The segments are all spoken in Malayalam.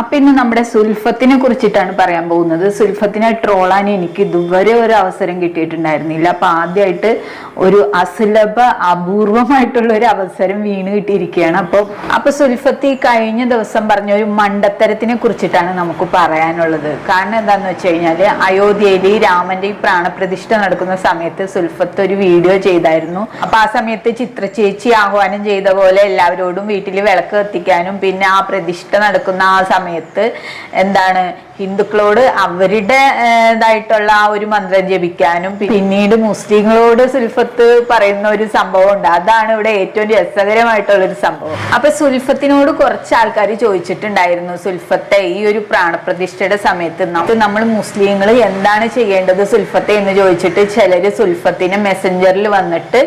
അപ്പൊ ഇന്ന് നമ്മുടെ സുൽഫത്തിനെ കുറിച്ചിട്ടാണ് പറയാൻ പോകുന്നത്. സുൽഫത്തിനെ ട്രോളാൻ എനിക്ക് ഇതുവരെ ഒരു അവസരം കിട്ടിയിട്ടുണ്ടായിരുന്നില്ല. അപ്പൊ ആദ്യമായിട്ട് ഒരു അസുലഭ അപൂർവമായിട്ടുള്ള ഒരു അവസരം വീണ് കിട്ടിയിരിക്കുകയാണ്. അപ്പൊ അപ്പൊ സുൽഫത്തി കഴിഞ്ഞ ദിവസം പറഞ്ഞ ഒരു മണ്ടത്തരത്തിനെ കുറിച്ചിട്ടാണ് നമുക്ക് പറയാനുള്ളത്. കാരണം എന്താന്ന് വെച്ച് കഴിഞ്ഞാൽ അയോധ്യയിൽ രാമന്റെ ഈ പ്രാണപ്രതിഷ്ഠ നടക്കുന്ന സമയത്ത് സുൽഫത്ത് ഒരു വീഡിയോ ചെയ്തായിരുന്നു. അപ്പൊ ആ സമയത്ത് ചിത്ര ചേച്ചി ആഹ്വാനം ചെയ്ത പോലെ എല്ലാവരോടും വീട്ടിൽ വിളക്ക് കത്തിക്കാനും പിന്നെ ആ പ്രതിഷ്ഠ നടക്കുന്ന ആ സമയത്ത് എന്താണ് ഹിന്ദുക്കളോട് അവരുടെ ഇതായിട്ടുള്ള ആ ഒരു മന്ത്രം ജപിക്കാനും പിന്നീട് മുസ്ലിങ്ങളോട് സുൽഫത്ത് പറയുന്ന ഒരു സംഭവം ഉണ്ട് അതാണ് ഇവിടെ ഏറ്റവും രസകരമായിട്ടുള്ള ഒരു സംഭവം. അപ്പൊ സുൽഫത്തിനോട് കുറച്ച് ആൾക്കാർ ചോദിച്ചിട്ടുണ്ടായിരുന്നു സുൽഫത്തെ ഈ ഒരു പ്രാണപ്രതിഷ്ഠയുടെ സമയത്ത് നമ്മൾ മുസ്ലിങ്ങൾ എന്താണ് ചെയ്യേണ്ടത് സുൽഫത്തെ എന്ന് ചോദിച്ചിട്ട് ചിലര് സുൽഫത്തിനെ മെസ്സഞ്ചറിൽ വന്നിട്ട്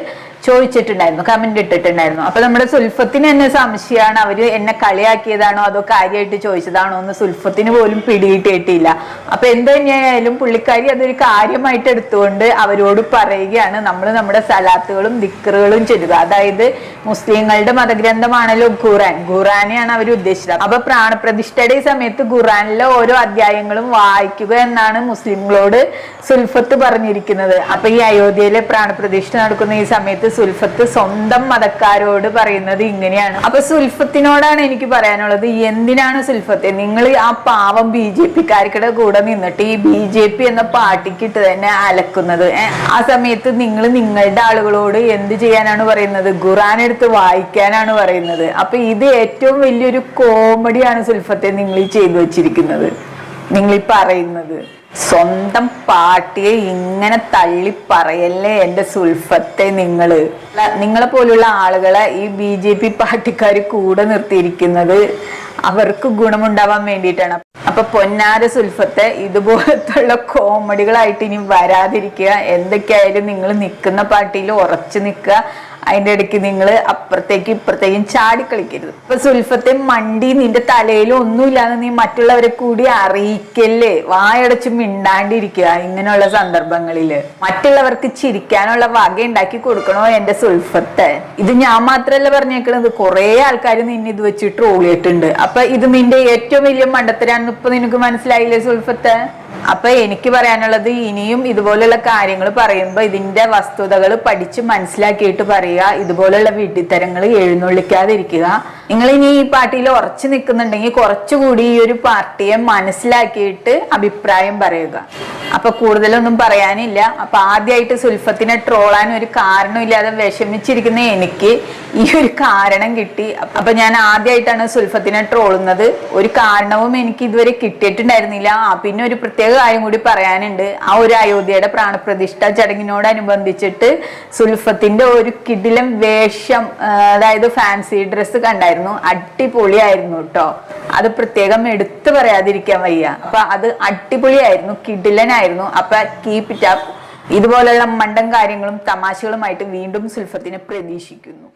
ചോദിച്ചിട്ടുണ്ടായിരുന്നു കമന്റ് ഇട്ടിട്ടുണ്ടായിരുന്നു. അപ്പൊ നമ്മുടെ സുൽഫത്തിന് എന്നെ സംശയമാണ് അവർ എന്നെ കളിയാക്കിയതാണോ അതോ കാര്യമായിട്ട് ചോദിച്ചതാണോ എന്ന് സുൽഫത്തിന് പോലും പിടികിട്ടിയിട്ടില്ല. അപ്പൊ എന്ത് തന്നെയായാലും പുള്ളിക്കാരി അതൊരു കാര്യമായിട്ട് എടുത്തുകൊണ്ട് അവരോട് പറയുകയാണ്. നമ്മൾ നമ്മുടെ സലാത്തുകളും ദിക്കറുകളും ചെല്ലുക അതായത് മുസ്ലിങ്ങളുടെ മതഗ്രന്ഥമാണല്ലോ ഖുറാൻ ഖുറാനെയാണ് അവർ ഉദ്ദേശിച്ചത്. അപ്പൊ പ്രാണപ്രതിഷ്ഠയുടെ സമയത്ത് ഖുറാനിലെ ഓരോ അധ്യായങ്ങളും വായിക്കുക എന്നാണ് മുസ്ലിങ്ങളോട് സുൽഫത്ത് പറഞ്ഞിരിക്കുന്നത്. അപ്പൊ ഈ അയോധ്യയിലെ പ്രാണപ്രതിഷ്ഠ നടക്കുന്ന ഈ സമയത്ത് സുൽഫത്ത് സ്വന്തം മതക്കാരോട് പറയുന്നത് ഇങ്ങനെയാണ്. അപ്പൊ സുൽഫത്തിനോടാണ് എനിക്ക് പറയാനുള്ളത്. എന്തിനാണ് സുൽഫത്തെ? നിങ്ങൾ ആ പാവം ബി ജെ പിക്കാർക്കിടെ കൂടെ നിന്നിട്ട് ഈ ബി ജെ പി എന്ന പാർട്ടിക്ക് പാർട്ടിക്കിട്ട് തന്നെ അലക്കുന്നത്. ആ സമയത്ത് നിങ്ങൾ നിങ്ങളുടെ ആളുകളോട് എന്ത് ചെയ്യാനാണ് പറയുന്നത്? ഖുറാൻ എടുത്ത് വായിക്കാനാണ് പറയുന്നത്. അപ്പൊ ഇത് ഏറ്റവും വലിയൊരു കോമഡിയാണ് സുൽഫത്തെ നിങ്ങൾ ഈ ചെയ്തു വെച്ചിരിക്കുന്നത്. നിങ്ങൾ ഈ പറയുന്നത്. സ്വന്തം പാർട്ടിയെ ഇങ്ങനെ തള്ളി പറയല്ലേ എന്റെ സുൽഫത്തെ നിങ്ങൾ? നിങ്ങളെ പോലുള്ള ആളുകളെ ഈ ബി ജെ പി പാർട്ടിക്കാർ കൂടെ നിർത്തിയിരിക്കുന്നത് അവർക്ക് ഗുണമുണ്ടാവാൻ വേണ്ടിയിട്ടാണ്. അപ്പൊ പൊന്നാര സുൽഫത്തെ ഇതുപോലത്തുള്ള കോമഡികളായിട്ട് ഇനി വരാതിരിക്കുക. എന്തൊക്കെയായാലും നിങ്ങൾ നിൽക്കുന്ന പാർട്ടിയിൽ ഉറച്ചു നിൽക്കുക. അതിന്റെ ഇടയ്ക്ക് നിങ്ങൾ അപ്പുറത്തേക്കും ഇപ്പുറത്തേക്കും ചാടി കളിക്കരുത്. ഇപ്പൊ സുൽഫത്തെ മണ്ടി നിന്റെ തലയിൽ ഒന്നുമില്ലാന്ന് നീ മറ്റുള്ളവരെ കൂടി അറിയിക്കല്ലേ? വായടച്ച് മിണ്ടാണ്ടിരിക്കുക ഇങ്ങനെയുള്ള സന്ദർഭങ്ങളിൽ. മറ്റുള്ളവർക്ക് ചിരിക്കാനുള്ള വക ഉണ്ടാക്കി കൊടുക്കണോ എന്റെ സുൽഫത്തെ? ഇത് ഞാൻ മാത്രല്ല പറഞ്ഞേക്കണത്. കുറെ ആൾക്കാർ നിന്നെ ഇത് വെച്ച് ട്രോളിയിട്ടുണ്ട് അപ്പൊ ഇത് നിന്റെ ഏറ്റവും വലിയ മണ്ടത്തരാന്ന് ഇപ്പൊ നിനക്ക് മനസ്സിലായില്ലേ സുൽഫത്തെ? അപ്പൊ എനിക്ക് പറയാനുള്ളത് ഇനിയും ഇതുപോലുള്ള കാര്യങ്ങൾ പറയുമ്പോൾ ഇതിന്റെ വസ്തുതകൾ പഠിച്ച് മനസ്സിലാക്കിയിട്ട് പറയുക ഇതുപോലുള്ള വീട്ടിത്തരങ്ങൾ എഴുന്നള്ളിക്കാതിരിക്കുക. നിങ്ങൾ ഇനി ഈ പാർട്ടിയിൽ ഉറച്ചു നിൽക്കുന്നുണ്ടെങ്കിൽ കുറച്ചുകൂടി ഈ ഒരു പാർട്ടിയെ മനസ്സിലാക്കിയിട്ട് അഭിപ്രായം പറയുക. അപ്പൊ കൂടുതലൊന്നും പറയാനില്ല. അപ്പൊ ആദ്യമായിട്ട് സുൽഫത്തിനെ ട്രോളാൻ ഒരു കാരണമില്ലാതെ വിഷമിച്ചിരിക്കുന്ന എനിക്ക് ഈ ഒരു കാരണം കിട്ടി. അപ്പൊ ഞാൻ ആദ്യമായിട്ടാണ് സുൽഫത്തിനെ ട്രോളുന്നത് ഒരു കാരണവും എനിക്ക് ഇതുവരെ കിട്ടിയിട്ടുണ്ടായിരുന്നില്ല. പിന്നെ ഒരു പ്രത്യേക കാര്യം കൂടി പറയാനുണ്ട്. ആ ഒരു അയോധ്യയുടെ പ്രാണപ്രതിഷ്ഠ ചടങ്ങിനോടനുബന്ധിച്ചിട്ട് സുൽഫത്തിന്റെ ഒരു കിടിലം വേഷം അതായത് ഫാൻസി ഡ്രസ്സ് കണ്ടായിരുന്നു. അടിപൊളിയായിരുന്നു കേട്ടോ അത് പ്രത്യേകം എടുത്തു പറയാതിരിക്കാൻ വയ്യ. അപ്പൊ അത് അടിപൊളിയായിരുന്നു. കിടിലനായിരുന്നു. അപ്പൊ കീപ് ഇറ്റ് അപ്പ് ഇതുപോലെയുള്ള മണ്ടൻ കാര്യങ്ങളും തമാശകളുമായിട്ട് വീണ്ടും സുൽഫത്തിനെ പ്രതീക്ഷിക്കുന്നു.